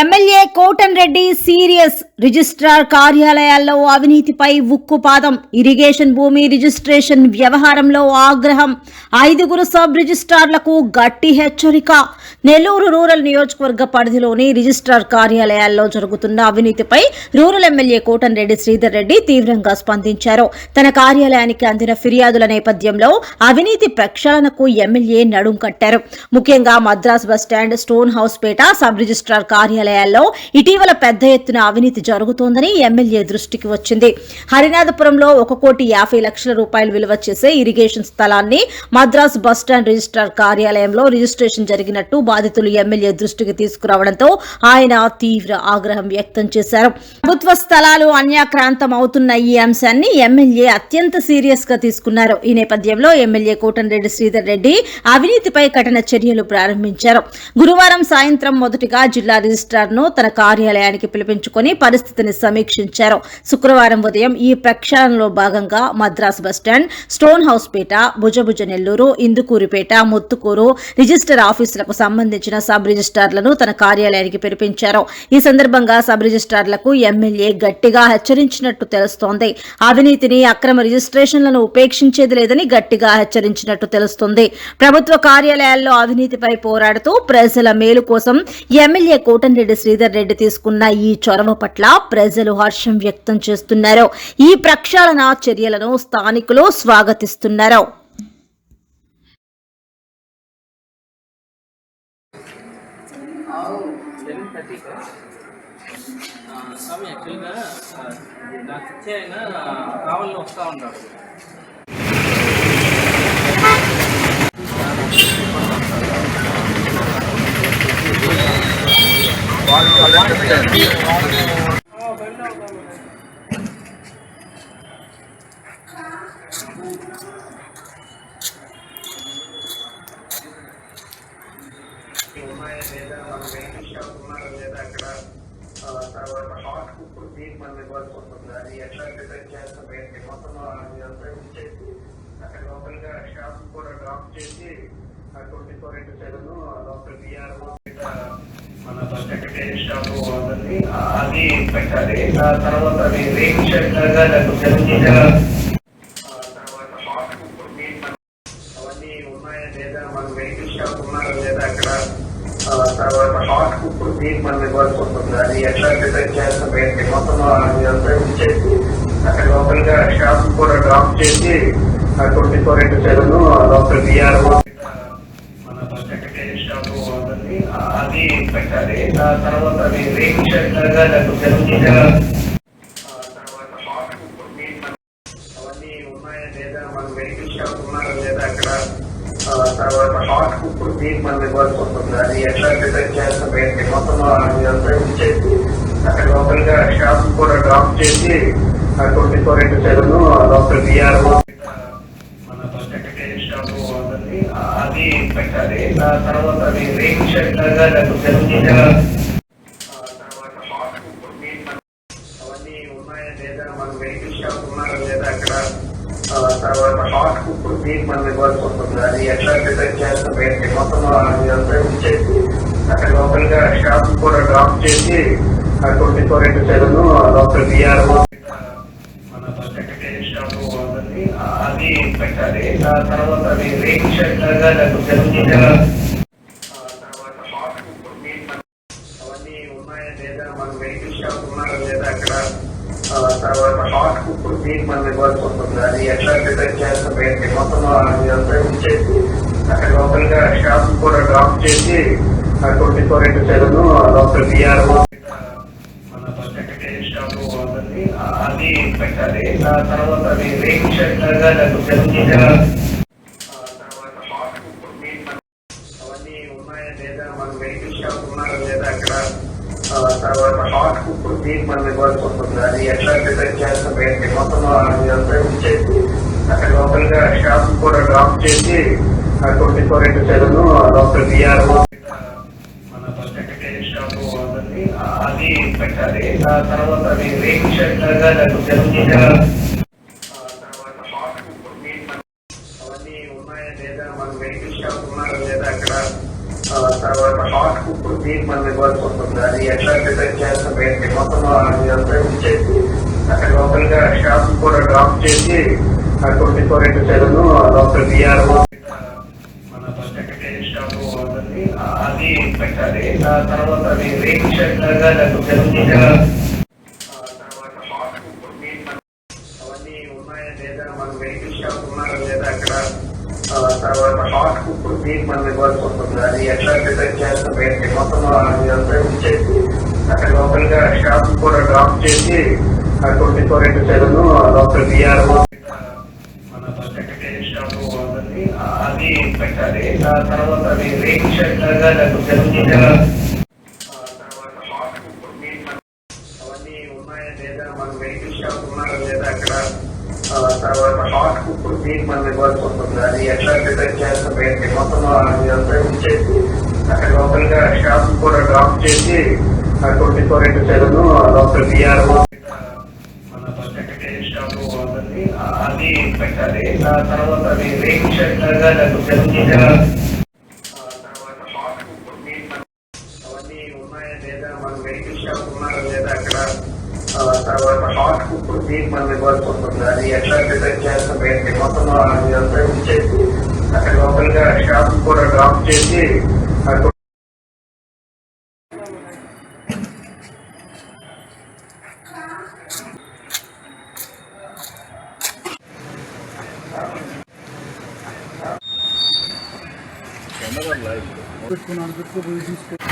MLA Kotam Reddy serious registrar కార్యాలయాల్లో అవినీతిపై ఉక్కుపాదం. ఇరిగేషన్ భూమి రిజిస్ట్రేషన్ వ్యవహారంలో ఆగ్రహం. ఐదుగురు సబ్ రిజిస్ట్రార్లకు గట్టి హెచ్చరిక. నెల్లూరు రూరల్ నియోజకవర్గ పరిధిలోని రిజిస్ట్రార్ కార్యాలయాల్లో జరుగుతున్న అవినీతిపై రూరల్ ఎమ్మెల్యే కోటన్ రెడ్డి శ్రీధర్ రెడ్డి తీవ్రంగా స్పందించారు. తన కార్యాలయానికి అందిన ఫిర్యాదుల నేపథ్యంలో అవినీతి ప్రక్షాళనకు ఎమ్మెల్యే నడుం కట్టారు. ముఖ్యంగా Madras bus stand stone house Peta sub registrar కార్యాలయాల్లో ఇటీవల పెద్ద ఎత్తున అవినీతి జరుగుతోందని ఎమ్మెల్యే దృష్టికి వచ్చింది. హరినాథపురంలో ఒక కోటి యాభై లక్షల రూపాయలు విలువ చేసే ఇరిగేషన్ స్థలాన్ని మద్రాస్ బస్టాండ్ రిజిస్ట్రార్ కార్యాలయంలో రిజిస్ట్రేషన్ జరిగినట్టు బాధితులు ఎమ్మెల్యే దృష్టికి తీసుకురావడంతో ఆయన తీవ్ర ఆగ్రహం వ్యక్తం చేశారు. ప్రభుత్వ స్థలాలు అన్యాక్రాంతం అవుతున్న ఈ అంశాన్ని ఎమ్మెల్యే అత్యంత సీరియస్గా తీసుకున్నారు. ఈ నేపథ్యంలో ఎమ్మెల్యే కోటంరెడ్డి శ్రీధర్ రెడ్డి అవినీతిపై కఠిన చర్యలు ప్రారంభించారు. గురువారం సాయంత్రం మొదటిగా జిల్లా రిజిస్ట్రార్ను తన కార్యాలయానికి పిలిపించుకొని పరిస్థితిని సమీక్షించారు. శుక్రవారం ఉదయం ఈ ప్రక్షాళనలో భాగంగా Madras bus stand stone house Peta భుజభుజ Nellore Indukurpet Muthukur register ఆఫీసులకు సంబంధించిన సబ్ రిజిస్ట్రార్లను తన కార్యాలయానికి పిలిపించారు. ఈ సందర్భంగా సబ్ రిజిస్ట్రార్లకు ఎమ్మెల్యే గట్టిగా హెచ్చరించినట్టు తెలుస్తోంది. అవినీతిని అక్రమ రిజిస్ట్రేషన్లను ఉపేక్షించేది లేదని గట్టిగా హెచ్చరించినట్టు తెలుస్తుంది. ప్రభుత్వ కార్యాలయాల్లో అవినీతిపై పోరాడుతూ ప్రజల మేలు కోసం ఎమ్మెల్యే కోటంరెడ్డి శ్రీధర్ రెడ్డి తీసుకున్న ఈ చొరవ పట్ల ప్రజలు హర్షం వ్యక్తం చేస్తున్నారు. ఈ ప్రక్షాళన చర్యలను స్థానికులు స్వాగతిస్తున్నారు. స్వామి యాక్చువల్గా నాకు ఇచ్చే ఆయన కావాలని వస్తూ ఉంటాడు లేదా మన వెంకటేశ్వర కుమార్ లేదా అక్కడ తర్వాత హాట్ కుక్ దీనికి మనం ఇవ్వాల్సి ఉంటుంది అది ఎట్లా డిజైన్ చేస్తాం ఏంటి? మొత్తం అదంతా ఇచ్చేసి అక్కడ లోపలిగా షాప్ కూడా డ్రాప్ చేసి ట్వంటీ ఫోర్ ఇంటూ సెవెన్ లోపల బిఆర్ఓ మన సెక్రటరీ స్టాఫ్ ఉంటుంది అది పెట్టాలి. ఆ తర్వాత అది రేపు షెడ్ లాగా లేకపోతే తర్వాత హాట్ కుక్ అవన్నీ ఉన్నాయా లేదా? మన వెహికల్ షాప్ ఉన్నారా లేదా అక్కడ? తర్వాత హాట్ ఇప్పుడు దీనికి మనం ఇవ్వాల్సి ఉంటుంది అది ఎట్లా డిజైన్ చేస్తాం ఏంటి? మొత్తం అదంతా ఇచ్చేసి అక్కడ లోపలిగా షాప్ కూడా డ్రాప్ చేసి ట్వంటీ ఫోర్ ఇంటూ సెవెన్ లోపల బిఆర్ఓ మన సెక్రటరీ స్టాఫ్ ఉంటుంది. అది పెట్టాలి. ఆ తర్వాత అది రేపు షెడ్ లాగా లేకపోతే జర్నీగా తర్వాత హాట్ ఇప్పుడు దీనికి అవన్నీ ఉన్నాయా లేదా మన వెహికల్ షాప్ తర్వాత హాట్ కుక్ మీకు మనం ఇవ్వాల్సి ఉంటుంది అది ఎట్లా ప్రిపేర్ చేస్తాం ఏంటి మొత్తం అదంతా ఇచ్చేసి అక్కడ లోపలిగా షాప్ కూడా డ్రాప్ చేసి twenty four into seven BRO BRO అది పెట్టాలి. తర్వాత అది రేపు షెడ్ లాగా లేకపోతే జర్నీగా తర్వాత హాట్ కుక్ దీనికి మనం అవన్నీ ఉన్నాయా లేదా మన వెహికల్ షాప్ ఉన్నారా లేదా అక్కడ ఆ, తర్వాత దీనికి మనం ఇవ్వాల్సి అది ఎట్లా డిజైన్ చేస్తాం ఏంటి మొత్తం ఇచ్చేసి అక్కడ లోపలిగా షాప్ కూడా డ్రాప్ చేసి ట్వంటీ ఫోర్ ఇంటూ సెవెన్ మన సెక్రటరీ స్టాఫ్ ఉంటుంది అది పెట్టాలి. ఆ తర్వాత అది లాగా లేకపోతే తర్వాత మనం అవన్నీ ఉన్నాయా లేదా? మన వెహికల్ షాప్ ఉన్నారా లేదా అక్కడ? తర్వాత హాట్ కుక్ మీకు మనం ఇవ్వాల్సి ఉంటుంది అది ఎట్లా డిజైన్ చేస్తాం ఏంటి? మొత్తం అదంతా ఉంచేసి అక్కడ లోపలిగా షాప్ కూడా డ్రాప్ చేసి ట్వంటీ ఫోర్ ఇంటూ సెవెన్ లోపల బిఆర్ఓ మన సెక్రటరీ స్టాఫ్ అది పెట్టాలి. తర్వాత అది రేక్ షెడ్ లాగా లేకపోతే జర్నీగా ఆ, తర్వాత హాట్ కుక్ దీనికి మనం అవన్నీ ఉన్నాయా లేదా మన వెహికల్ షాప్ ఉన్నారా లేదా అక్కడ ఆ, తర్వాత హాట్ మనం ఇవ్వాల్సి అది ఎట్లా డిజైన్ చేస్తాం ఏంటి మొత్తం అదంతా ఇచ్చేసి అక్కడ లోపలిగా షాప్ కూడా డ్రాప్ చేసి ట్వంటీ ఫోర్ ఇంటూ సెవెన్ లోపల బిఆర్ఓ మన సెక్రటరీ అది పెట్టాలి తర్వాత అది షెడ్ లాగా జర్నీగా ఆ, తర్వాత హాట్ కుక్ దీనికి మనం అవన్నీ ఉన్నాయా లేదా మన వెహికల్ షాప్ ఉన్నారా లేదా అక్కడ ఆ, తర్వాత హాట్ కుక్ మీకు మనం ఇవ్వాల్సి ఉంటుంది అది ఎట్లా డిసైడ్ చేస్తాం ఏంటి మొత్తం అది అంతా ఉంచేసి అక్కడ లోకల్గా షాప్ కూడా డ్రాప్ చేసి twenty four into seven doctor BR మన సెక్రటరీ స్టాఫ్ ఉంటుంది అది పెట్టాలి. ఆ తర్వాత అది రేపు షెడ్ లాగా లేకపోతే తర్వాత అవన్నీ ఉన్నాయా లేదా మన వెహికల్ షాప్ ఉన్నారా లేదా అక్కడ? తర్వాత హాట్ ఇప్పుడు మీకు మనం ఇవ్వాల్సి ఉంటుంది అది ఎట్లా డిసైడ్ చేస్తాం ఏంటి? మొత్తం అంతా ఉంచేసి అక్కడ లోకల్గా షాప్ కూడా డ్రాప్ చేసి twenty four into seven local BRO మన సెక్రటరీ ఉంటుంది అది పెట్టాలి. తర్వాత అది రేక్ షెడ్ లాగా లేకపోతే తర్వాత అవన్నీ ఉన్నాయా లేదా? మన వెహికల్ షాప్ ఉన్నారా లేదా అక్కడ? తర్వాత హాట్ ఇప్పుడు మీకు మనం ఇవ్వాల్సి ఉంటుంది అది ఎట్లా డిసైడ్ చేస్తాం? ఏంటి? మొత్తం అది అక్కడ లోకల్గా షాప్ కూడా డ్రాప్ చేసి twenty four into seven local BRO మన సెక్రటరీ స్టాఫ్ ఉంటుంది అది పెట్టాలి. తర్వాత అది రేపు షెడ్ లాగా నాకు తెలుగుగా తర్వాత అవన్నీ ఉన్నాయా లేదా? మన వెహికల్ షాప్ ఉన్నారా లేదా అక్కడ? తర్వాత హాట్ ఇప్పుడు మీకు మనం ఇవ్వాల్సి ఉంటుంది అది ఎట్లా డిసైడ్ చేస్తాం ఏంటి? మొత్తం ఉంచేసి అక్కడ లోపలిగా షాప్ కూడా డ్రాప్ చేసి అక్కడ Another life. Quick one on good